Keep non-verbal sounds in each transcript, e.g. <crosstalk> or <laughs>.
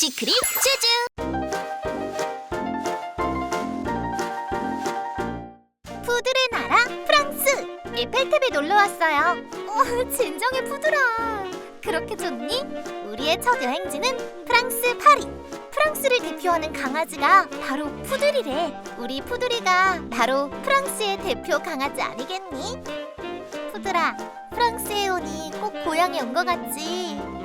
시크릿 쭈쭈 푸들의 나라 프랑스 에펠탑에 놀러 왔어요. 어, 진정해 푸들아. 그렇게 좋니? 우리의 첫 여행지는 프랑스 파리. 프랑스를 대표하는 강아지가 바로 푸들이래. 우리 푸들이가 바로 프랑스의 대표 강아지 아니겠니? 푸들아, 프랑스에 오니 꼭 고향에 온 것 같지?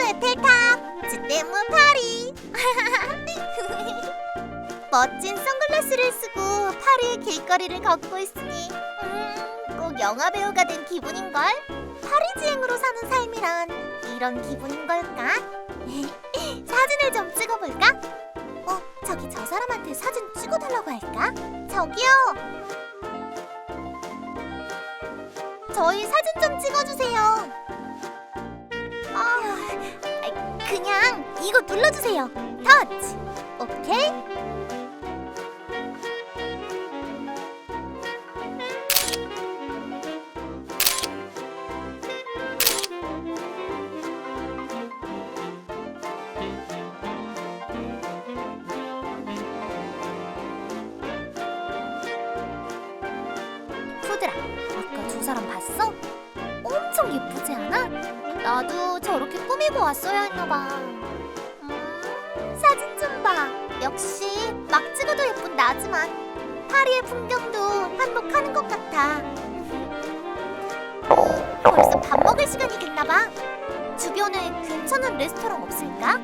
에펠탑, 지대문 파리. 멋진 선글라스를 쓰고 파리의 길거리를 걷고 있으니 음, 꼭 영화 배우가 된 기분인걸? 파리지행으로 사는 삶이란 이런 기분인 걸까? <laughs> 사진을 좀 찍어볼까? 어, 저기 저 사람한테 사진 찍어달라고 할까? 저기요! 저희 사진 좀 찍어주세요. 그냥 이거 눌러주세요. 터치. 오케이? 푸드라, 아까 두 사람 봤어? 엄청 예쁘지 않아? 나도 저렇게 꾸미고 왔어야 했나봐. 음, 사진 좀 봐. 역시 막 찍어도 예쁜 나지만 파리의 풍경도 한몫하는 것 같아. 어, <laughs> 벌써 밥 먹을 시간이겠나봐. 주변에 괜찮은 레스토랑 없을까?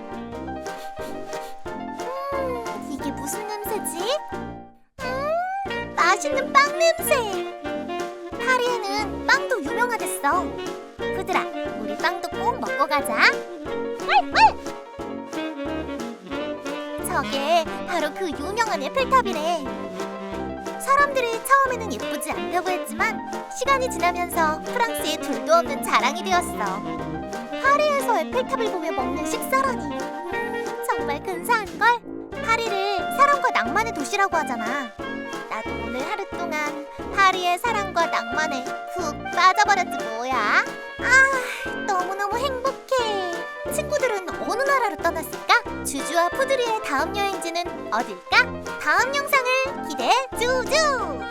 음, 이게 무슨 냄새지? 음, 맛있는 빵 냄새. 파리에는 빵도 유명하댔어. 푸드라, 우리 빵도 꼭 먹고 가자. 왈왈! 저게 바로 그 유명한 에펠탑이래. 사람들이 처음에는 예쁘지 않다고 했지만 시간이 지나면서 프랑스의 둘도 없는 자랑이 되었어. 파리에서 에펠탑을 보며 먹는 식사라니. 음, 정말 근사한 걸? 파리를 사랑과 낭만의 도시라고 하잖아. 나도 오늘 하루 동안 파리의 사랑과 낭만에 푹 빠져버렸지 뭐야. 나라로 떠났을까? 주주와 푸드리의 다음 여행지는 어딜까? 다음 영상을 기대해 주주!